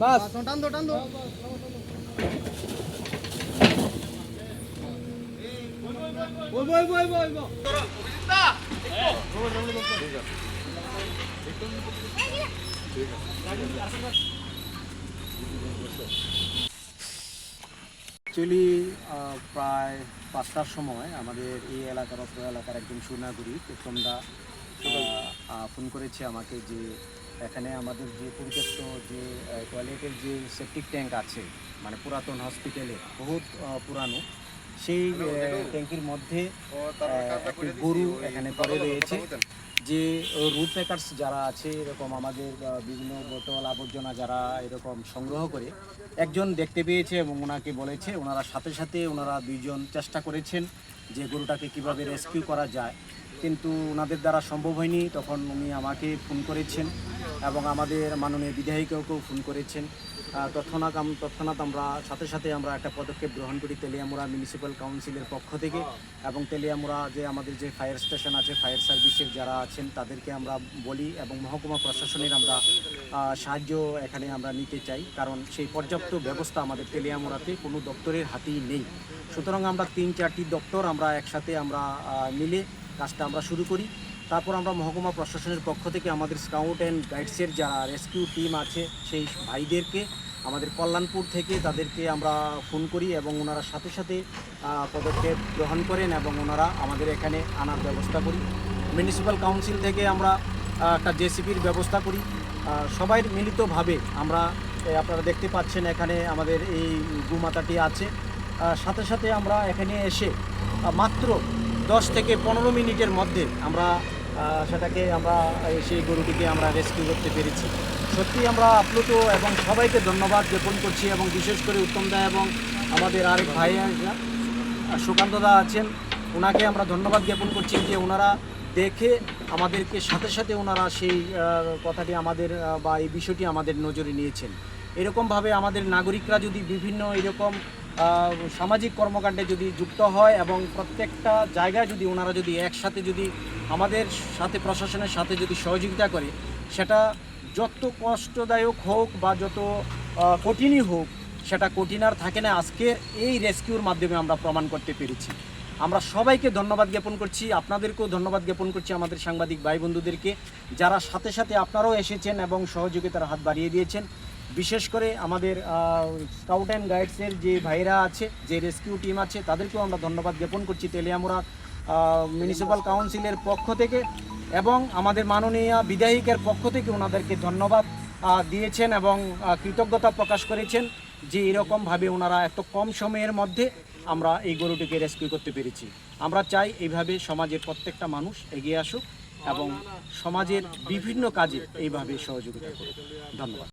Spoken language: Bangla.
বাস। টান দো টান দো। ওই বই বই বই বই অ্যাকচুয়ালি প্রায় পাঁচটার সময় আমাদের এই এলাকার অত্র এলাকার একজন সুনাগরিক তোমরা ফোন করেছে আমাকে যে এখানে আমাদের যে পরিত্যক্ত যে টয়লেটের যে সেপটিক ট্যাঙ্ক আছে মানে পুরাতন হসপিটালে বহুত পুরানো সেই ট্যাঙ্কির মধ্যে একটি গরু এখানে পরে রয়েছে। যে রুট মেকার্স যারা আছে এরকম আমাদের বিভিন্ন বোতল আবর্জনা যারা এরকম সংগ্রহ করে একজন দেখতে পেয়েছে এবং ওনাকে বলেছে ওনারা সাথে সাথে ওনারা দুইজন চেষ্টা করেছেন যে গরুটাকে কীভাবে রেস্কিউ করা যায়। কিন্তু ওনাদের দ্বারা সম্ভব হয়নি। তখন উনি আমাকে ফোন করেছেন এবং আমাদের মাননীয় বিধায়িকাকেও ফোন করেছেন। তৎক্ষণাৎ তৎক্ষণাৎ আমরা সাথে সাথে আমরা একটা পদক্ষেপ গ্রহণ করি তেলিয়ামুড়া মিউনিসিপ্যাল কাউন্সিলের পক্ষ থেকে এবং তেলিয়ামুড়া যে আমাদের যে ফায়ার স্টেশন আছে, ফায়ার সার্ভিসের যারা আছেন তাদেরকে আমরা বলি এবং মহকুমা প্রশাসনের আমরা সাহায্য এখানে আমরা নিতে চাই। কারণ সেই পর্যাপ্ত ব্যবস্থা আমাদের তেলিয়ামুড়াতে কোনো দপ্তরের হাতেই নেই। সুতরাং আমরা তিন চারটি দপ্তর আমরা একসাথে আমরা মিলে কাজটা আমরা শুরু করি। তারপর আমরা মহকুমা প্রশাসনের পক্ষ থেকে আমাদের স্কাউট অ্যান্ড গাইডসের যারা রেস্কিউ টিম আছে, সেই ভাইদেরকে, আমাদের কল্যাণপুর থেকে তাদেরকে আমরা ফোন করি এবং ওনারা সাথে সাথে পদক্ষেপ গ্রহণ করেন এবং ওনারা আমাদের এখানে আনার ব্যবস্থা করি। মিউনিসিপ্যাল কাউন্সিল থেকে আমরা একটা জেসিপির ব্যবস্থা করি। সবাই মিলিতভাবে আমরা আপনারা দেখতে পাচ্ছেন এখানে আমাদের এই গুমাতাটি আছে। সাথে সাথে আমরা এখানে এসে মাত্র দশ থেকে পনেরো মিনিটের মধ্যে আমরা সেটাকে আমরা সেই গরুটিকে আমরা রেস্কিউ করতে পেরেছি। সত্যি আমরা আপ্লুত এবং সবাইকে ধন্যবাদ জ্ঞাপন করছি এবং বিশেষ করে উত্তম দা এবং আমাদের আরেক ভাই সুকান্ত দা আছেন। ওনাকে আমরা ধন্যবাদ জ্ঞাপন করছি যে ওনারা দেখে আমাদেরকে সাথে সাথে ওনারা সেই কথাটি আমাদের বা এই বিষয়টি আমাদের নজরে নিয়েছেন। এরকমভাবে আমাদের নাগরিকরা যদি বিভিন্ন এরকম সামাজিক কর্মকাণ্ডে যদি যুক্ত হয় এবং প্রত্যেকটা জায়গায় যদি ওনারা যদি একসাথে যদি আমাদের সাথে, প্রশাসনের সাথে যদি সহযোগিতা করে, সেটা যত কষ্টদায়ক হোক বা যত কঠিনই হোক, সেটা কঠিন আর থাকে না। আজকের এই রেস্কিউর মাধ্যমে আমরা প্রমাণ করতে পেরেছি। আমরা সবাইকে ধন্যবাদ জ্ঞাপন করছি, আপনাদেরকেও ধন্যবাদ জ্ঞাপন করছি আমাদের সাংবাদিক ভাই বন্ধুদেরকে, যারা সাথে সাথে আপনারাও এসেছেন এবং সহযোগিতার হাত বাড়িয়ে দিয়েছেন। বিশেষ করে আমাদের স্কাউট অ্যান্ড গাইডসের যে ভাইরা আছে, যে রেস্কিউ টিম আছে, তাদেরকেও আমরা ধন্যবাদ জ্ঞাপন করছি তেলিয়ামুড়া মিউনিসিপ্যাল কাউন্সিলের পক্ষ থেকে এবং আমাদের মাননীয় বিধায়িকের পক্ষ থেকে ওনাদেরকে ধন্যবাদ। দিয়েছেন এবং কৃতজ্ঞতা প্রকাশ করেছেন যে এরকমভাবে ওনারা এত কম সময়ের মধ্যে আমরা এই গরুটিকে রেস্কিউ করতে পেরেছি। আমরা চাই এইভাবে সমাজের প্রত্যেকটা মানুষ এগিয়ে আসুক এবং সমাজের বিভিন্ন কাজে এইভাবে সহযোগিতা করুক। ধন্যবাদ।